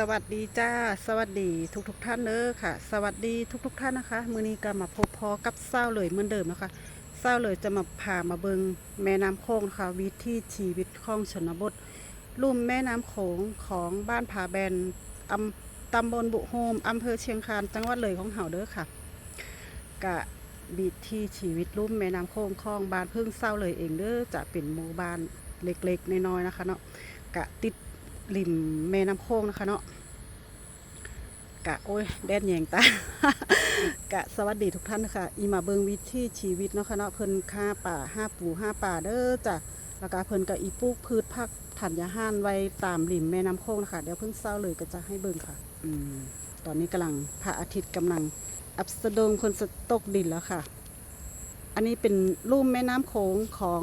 สวัสดีจ้า สวัสดีทุกทุกท่านเด้อค่ะ สวัสดีทุกทุกท่านนะคะ มือนี้ก็มาพบพอกับเศร้าเลยเหมือนเดิมนะคะเศร้าเลยจะมาพามาเบิงแม่น้ำโขงนะคะวิถีชีวิตของชนบทลุ่มแม่น้ำโขงของบ้านผาแบนอำตำบลบุโฮมอำเภอเชียงคานจังหวัดเลยของเฮาเด้อค่ะกะวิถีชีวิตลุ่มแม่น้ำโขงของบ้านเพิ่งเศร้าเลยเองเด้อจะเป็นหมู่บ้านเล็กๆน้อยๆนะคะเนาะกะติด ริมแม่น้ำโขงนะคะเนาะกะโอ้ยแดดแยงตากะสวัสดีทุกท่านนะคะอีมาเบิงวิถีชีวิตเนาะค่ะเนาะเพิ่นค่าป่าห้าปูห้าป่าเด้อจ้ะแล้วก็เพิ่นก็อีปลูกพืชผักธัญญาหารไว้ตามริมแม่น้ำโขงนะคะเดี๋ยวเพิ่งเศร้าเลยก็จะให้เบิงค่ะ อืมตอนนี้กำลังพระอาทิตย์กำลัง อับสดงคนสตกดินแล้วค่ะ อันนี้เป็นลุ่มแม่น้ำโขงของ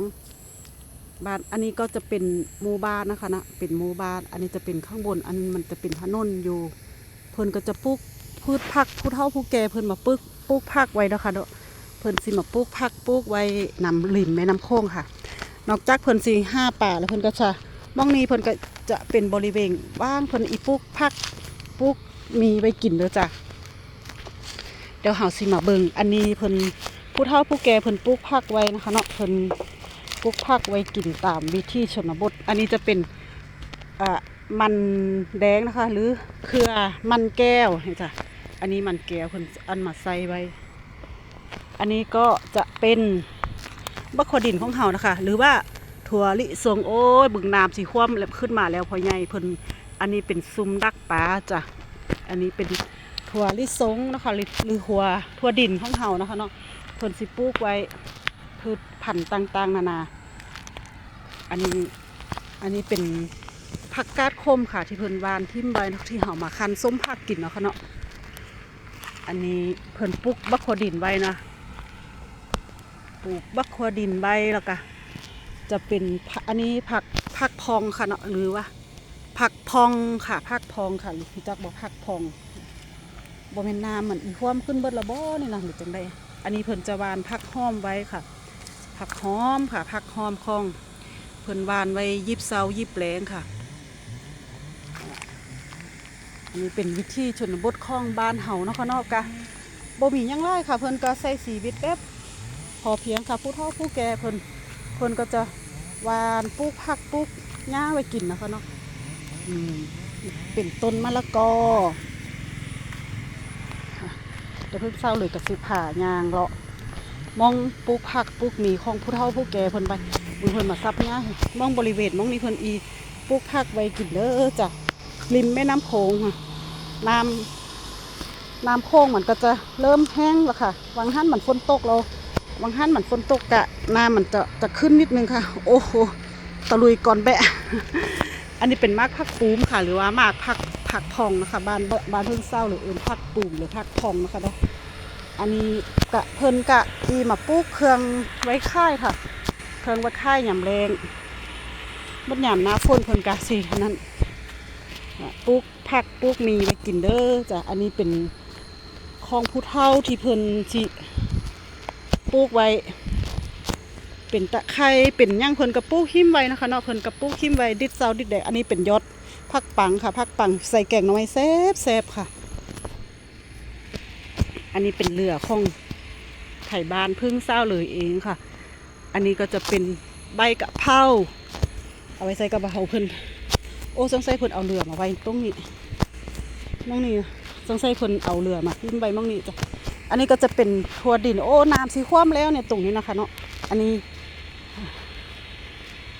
บ้านอันนี้ก็จะเป็นหมู่บ้านนะคะนะเป็นหมู่บ้าน อันนี้จะเป็นข้างบน อันนี้มันจะเป็นถนนอยู่ เพิ่นก็จะปลูกพืชผักผู้เฒ่าผู้แก่เพิ่นมาปลูกปลูกผักไว้นะคะเนาะเพิ่นสิมาปลูกผักปลูกไว้นำริมแม่น้ำโขงค่ะ นอกจากเพิ่นสิห้าป่าแล้วเพิ่นก็จะมองนี้เพิ่นก็จะเป็นบริเวณว่างเพิ่นอีปลูกผักปลูกมีไว้กินเด้อจ้ะเดี๋ยวเฮาสิมาเบิ่งอันนี้เพิ่นผู้เฒ่าผู้แก่เพิ่นปลูกผักไว้นะคะเนาะเพิ่น ปลูกผักไว้กินตามวิถีชนบท อันนี้จะเป็นมันแดงนะคะ หรือเครือมันแก้วนี่จ้ะอันนี้มันแก้วเพิ่นอันมาใส่ไว้ อันนี้ก็จะเป็นบักขวดินของเฮานะคะ หรือว่าถั่วลิสงโอ้ยบึงน้ำสีคว่ำแล้วขึ้นมาแล้วพอใหญ่เพิ่นอันนี้เป็นซุ้มดักปลาจ้ะอันนี้เป็นถั่วลิสงนะคะลือหรือหัวถั่วดินของเฮานะคะเนาะเพิ่นสิปลูกไว้ พืชพันธุ์ต่าง ๆ นานา อันนี้อันนี้เป็นผักกาดคมค่ะ ที่เพิ่นวานทิ่มใบที่เฮามาคั้นส้มผักกินเนาะค่ะเนาะอันนี้เพิ่นปลูกบักขวดินไว้นะปลูกบักขวดินใบแล้วก็จะเป็นผักอันนี้ผักผักพองค่ะเนาะหรือว่าผักพองค่ะผักพองค่ะหรือพี่จักบอกผักพองบ่แม่นน้ำเหมือนอีความขึ้นเบิดละบ่นี่นะหรือจังไดอันนี้เพิ่นจะวานผักห้อมไว้ค่ะ ผักหอมค่ะผักหอมคองเพิ่นวานไว้ยิบเซายิบแหลงค่ะอันนี้เป็นวิธีชนบทคลองบ้านเฮาเนาะค่ะเนอกกะบ่มียังไรค่ะ เพิ่นก็ใส่ชีวิตแบบพอเพียงค่ะ ผู้เฒ่าผู้แก่เพิ่นเพิ่นก็จะวานปลูกผักปลูกหญ้าไว้กินนะคะเนาะอืมเป็นต้นมะละกอค่ะเดี๋ยวเพิ่งเศร้าเลยกับสิผ่ายางเลาะ มองปลูกผักปลูกหมีของผู้เฒ่าผู้แก่เพิ่นไปบุญเพิ่นมาซับเนี่ยมองบริเวณมองนี้เพิ่นอีปลูกผักไว้กินเด้อจ้ะริมแม่น้ำโขงค่ะน้ำน้ำโขงมันก็จะเริ่มแห้งแล้วค่ะวังหันมันฝนตกเราวังหันมันฝนตกกะน้ำมันจะจะขึ้นนิดนึงค่ะ โอ้โหตะลุยก่อนแบะ อันนี้เป็นมากผักปูมค่ะ หรือว่ามากผักผักพองนะคะ บ้านบ้านเพิ่งเศร้าหรือเอื่นผักปูมหรือผักพองนะคะเนาะ อันนี้กะเพิ่นกะอีมาปลูกเครื่องไว้ค่ายค่ะ เครื่องไว้ค่ายยำแรงบดยำหน้าฝนเพิ่นกะสิเท่านั้นปลูกผักปลูกมีไว้กินเด้อจ้ะอันนี้เป็นของผู้เฒ่าที่เพิ่นสิปลูกไว้ เป็นตะไคร้เป็นย่างเพิ่นกระปลูกหิ้มไว้นะคะเนาะเพิ่นกระปลูกหิ้มไว้ดิดเซาดิดแดกอันนี้เป็นยอดผักปังค่ะผักปังใส่แกงน่อไม้แซ่บแซ่บค่ะ อันนี้เป็นเรือของไถบ้านพึ่งเศร้าเลยเองค่ะ อันนี้ก็จะเป็นใบกะเพราเอาไว้ใส่กระเพราเพิ่นโอ้สงสัยเพิ่นเอาเรือมาไว้ตรงนี้มองนี่สงสัยเพิ่นเอาเรือมาขึ้นไปมองนี่จ้ะอันนี้ก็จะเป็นทัวดินโอ้น้ำสีคว่ำแล้วเนี่ยตรงนี้นะคะเนาะอันนี้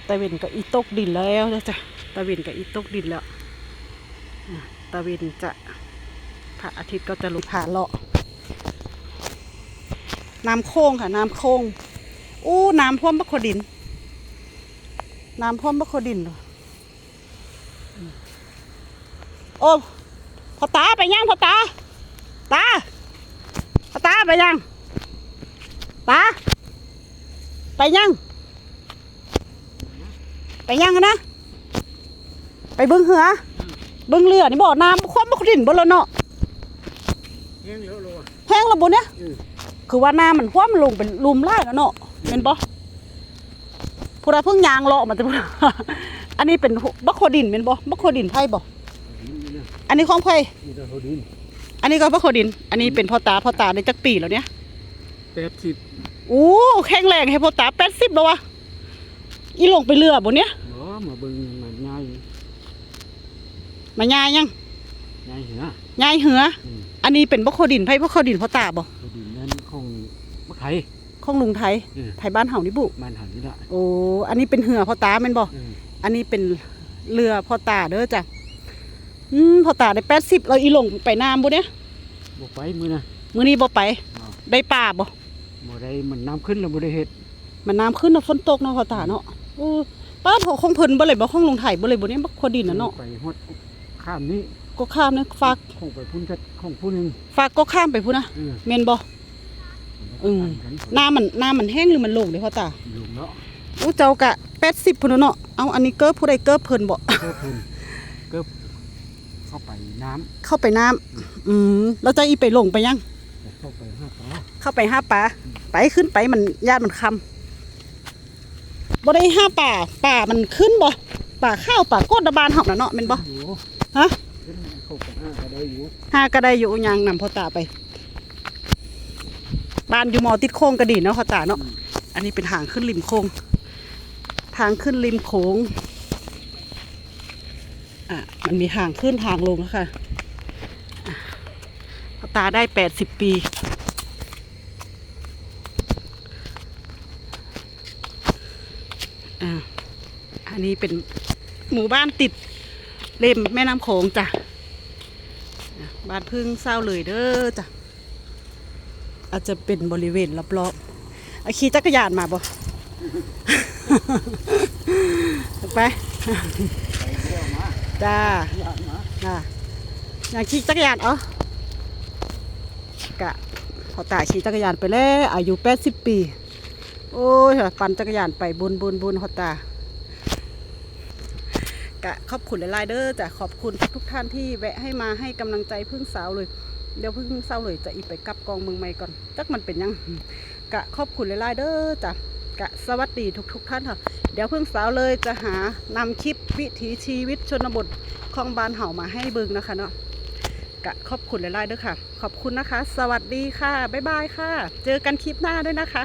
ตะเวนกับอีตกดินแล้วนะจ้ะตะเวนกับอีตกดินแล้วอะตะเวนจะพระอาทิตย์ก็จะลงผ่าเลาะ น้ำโค้งค่ะ น้ำโค้งอู้น้ำพ่วมบักขวดิน น้ำพ่วมบักขวดินเหรออืมโอ้พอตาไปยังพอตา ตาพอตาไปยังตาไปยังไปยังกันนะ ไปเบิ้งเหือเบิ้งเรือนี่บ่อน้ำคว่ำบักขวดินบ่แล้วเนาะแห้งแล้วเลยแห้งแล้วบ่เนี่ยอืม คือว่าน้ำมันคว่ำลงเป็นลุมไล่แล้วเนาะเป็นบ่ผู้ใดเพิ่งยางเลาะมาแต่ผู้ใดอันนี้เป็นบักโคดินเป็นบ่บักโคดินไผ่บ่หินนี่นะอันนี้ของไผมีแต่เขาดินอันนี้ก็พ่อโคดิน อันนี้เป็นพ่อตาพ่อตาในจักปีแล้วเนี่ยแปดสิบโอ้แข็งแรงให้พ่อตาแปดสิบแล้ววะอีหลงไปเรือบ่เนี่ยบ่มาเบิ่งมันง่ายมายายยังง่ายเหรอยายเหืออืมอันนี้เป็นพ่อโคดินไผพ่อโคดินพ่อตาบ่เขาดินนั้นของ มะไข่ของลุงไทย เออ ไทยบ้านเฮานี่บุมันหันนี่ละโอ้ อันนี้เป็นเหือพ่อตาแม่นบ่ เอออันนี้เป็นเรือพ่อตาเด้อจ้ะ อืมพ่อตาได้แปดสิบเราอีหลงไปน้ำบ่เนี่ยบ่ไปมื้อนะ มื้อนี้บ่ไป อ้าว ได้ป่าบ่ บ่ได้มันน้ำขึ้นแล้วบ่ได้เฮ็ดมันน้ำขึ้นเนาะฝนตกเนาะพ่อตาเนาะโอ้ป้าโถของเพิ่นบ่เลยบ่ของลุงไทยบ่เลยบ่เนี่ยบ่ควรดินน่ะเนาะ ไปฮอดข้ามนี้ก็ข้ามนะฝากคงไปพุ่นจัดของผู้หนึงฝากก็ข้ามไปพุ่นนะเออแม่นบ่ อืมกันน้ำมันน้ำมันแห้งหรือมันโลงเด้พ่อตาลุงเนาะอู้เจ้ากะ80พุ่นเนาะเอาอันนี้เกิบผู้ใดเกิบเพิ่นบ่เก็เพิ่นเก็เข้าไปน้ำเข้าไปน้ำอืมแล้วจะอีไปลงไปยังแต่เข้าไปห้าปลาเข้าไปหาปลาไปขึ้นไปมันญาติมันคำบ่ได้ห้าป่าป่ามันขึ้นบ่ป่าข้าวป่าโกดดบานเฮาน่ะเนาะแม่นบ่อยู่ฮะขึ้นเข้าไปห้าก็ได้อยู่หาก็ได้อยู่ยังนำพ่อตาไป บ้านอยู่หมอติดโค้งก็ดีเนาะพ่อตาเนาะอันนี้เป็นทางขึ้นริมโค้งทางขึ้นริมโขงอะมันมีทางขึ้นทางลงแล้วค่ะอะพ่อตาได้แปดสิบปี อะอันนี้เป็นหมู่บ้านติดเล่มแม่น้ำโขงจ้ะ บ้านพึ่งเศร้าเลยเด้อจ้ะ อาจจะเป็นบริเวณรอบๆอาขี่จักรยานมาบ่ไปไปเที่ยวมาจ้าอยากมาจ้าอยากขี่จักรยานเอ๋กะพอตาขี่จักรยานไปแล้วอายุแปดสิบปี โอ้ยปั่นจักรยานไปบนบนบนพอตากะขอบคุณหลายๆเด้อจ้ะขอบคุณทุกท่านที่แวะให้มาให้กำลังใจพึ่งสาวเลย เดี๋ยวพึ่งเศร้าเลยจะอีไปกลับกองเมืองใหม่ก่อน จักมันเป็นยังกะขอบคุณหลายๆเด้อจ้ะกะสวัสดีทุก ๆ ท่านค่ะ เดี๋ยวพึ่งสาวเลยจะหานำคลิปวิถีชีวิตชนบทของบ้านเห่ามาให้เบิ่งนะคะเนาะกะขอบคุณหลายๆเด้อค่ะ ขอบคุณนะคะ สวัสดีค่ะ บ๊ายบายค่ะ เจอกันคลิปหน้าด้วยนะคะ